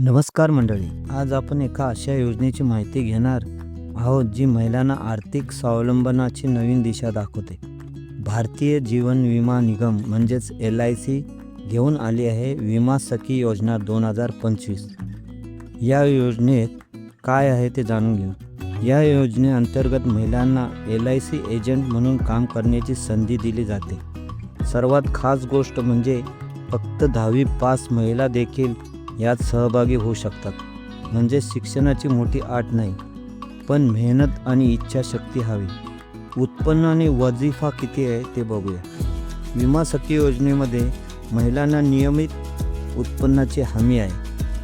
नमस्कार मंडळी आज आपण एका अशा योजनेची माहिती घेणार आहोत जी महिलांना आर्थिक स्वावलंबनाची नवीन दिशा दाखवते. भारतीय जीवन विमा निगम म्हणजेच एल आय सी घेऊन आली आहे विमा सखी योजना दोन हजार पंचवीस. या योजनेत काय आहे ते जाणून घेऊ. या योजनेअंतर्गत महिलांना एल आय सी एजंट म्हणून काम करण्याची संधी दिली जाते. सर्वात खास गोष्ट म्हणजे फक्त दहावी पास महिला देखील यात सहभागी होऊ शकतात. म्हणजे शिक्षणाची मोठी आट नाही पण मेहनत आणि इच्छाशक्ती हवी. उत्पन्न आणि वजिफा किती आहे ते बघूया. विमा सखी योजनेमध्ये महिलांना नियमित उत्पन्नाची हमी आहे.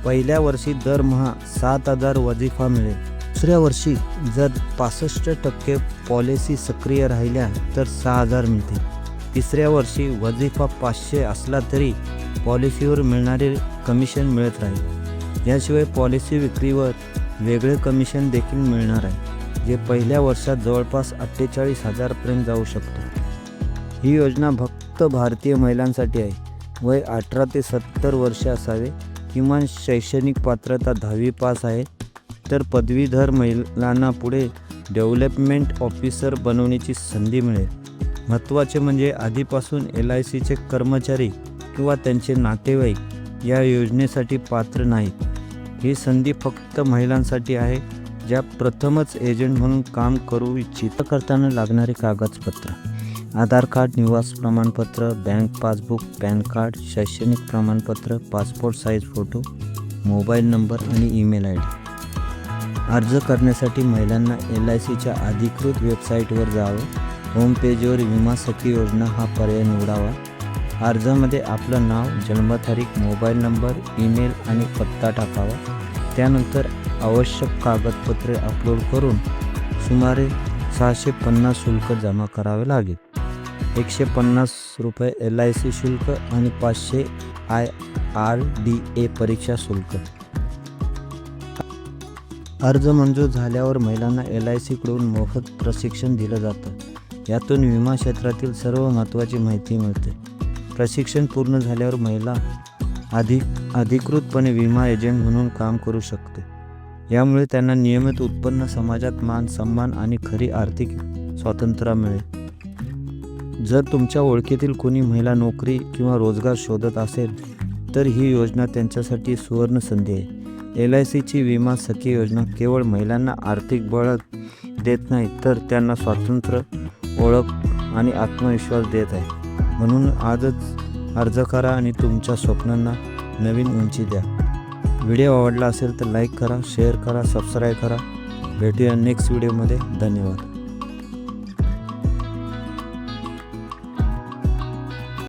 पहिल्या वर्षी दरमहा सात हजार वजिफा मिळेल. दुसऱ्या वर्षी जर पासष्ट टक्के पॉलिसी सक्रिय राहिल्या तर सहा हजार मिळतील. तिसऱ्या वर्षी वजिफा पाचशे असला तरी पॉलिसीवर मिळणारे कमिशन मिळत राहील. याशिवाय पॉलिसी विक्रीवर वेगळे कमिशन देखील मिळणार आहे जे पहिल्या वर्षात जवळपास अठ्ठेचाळीस हजारपर्यंत जाऊ शकतो. ही योजना फक्त भारतीय महिलांसाठी आहे. वय अठरा ते सत्तर वर्ष असावे किमान शैक्षणिक पात्रता दहावी पास आहे. तर पदवीधर महिलांना पुढे डेव्हलपमेंट ऑफिसर बनवण्याची संधी मिळेल. महत्त्वाचे म्हणजे आधीपासून एल आय सीचे कर्मचारी किंवा त्यांचे नातेवाईक या योजनेसाठी पात्र नाहीत. ही संधी फक्त महिलांसाठी आहे ज्या प्रथमच एजंट म्हणून काम करू इच्छित. करताना लागणारे कागदपत्र आधार कार्ड निवास प्रमाणपत्र बँक पासबुक पॅन कार्ड शैक्षणिक प्रमाणपत्र passport size photo mobile number आणि ईमेल आय डी. अर्ज करण्यासाठी महिलांना एल आय सीच्या अधिकृत वेबसाईटवर जावं. होम पेजवर विमा सखी योजना हा पर्याय निवडावा. अर्जामध्ये आपलं नाव जन्मतारीख मोबाईल नंबर ईमेल आणि पत्ता टाकावा. त्यानंतर आवश्यक कागदपत्रे अपलोड करून सुमारे सहाशे पन्नास शुल्क जमा करावे लागेल. एकशे पन्नास रुपये एल आय सी शुल्क आणि पाचशे आय आर डी ए परीक्षा शुल्क. अर्ज मंजूर झाल्यावर महिलांना एल आय सीकडून मोफत प्रशिक्षण दिलं जातं. यातून विमा क्षेत्रातील सर्व महत्त्वाची माहिती मिळते. प्रशिक्षण पूर्ण झाल्यावर महिला अधिक अधिकृतपणे विमा एजंट म्हणून काम करू शकते. यामुळे त्यांना नियमित उत्पन्न समाजात मान सन्मान आणि खरी आर्थिक स्वातंत्र्य मिळेल. जर तुमच्या ओळखीतील कोणी महिला नोकरी किंवा रोजगार शोधत असेल तर ही योजना त्यांच्यासाठी सुवर्ण संधी आहे. एल आय सीची विमा सखी योजना केवळ महिलांना आर्थिक बळ देत नाही तर त्यांना स्वातंत्र्य ओळख आणि आत्मविश्वास देत आहे. म्हणून आजच अर्ज करा आणि तुमच्या स्वप्नांना नवीन उंची द्या. व्हिडिओ आवडला असेल तर लाईक करा शेअर करा सबस्क्राईब करा. भेटूया नेक्स्ट व्हिडिओमध्ये. धन्यवाद.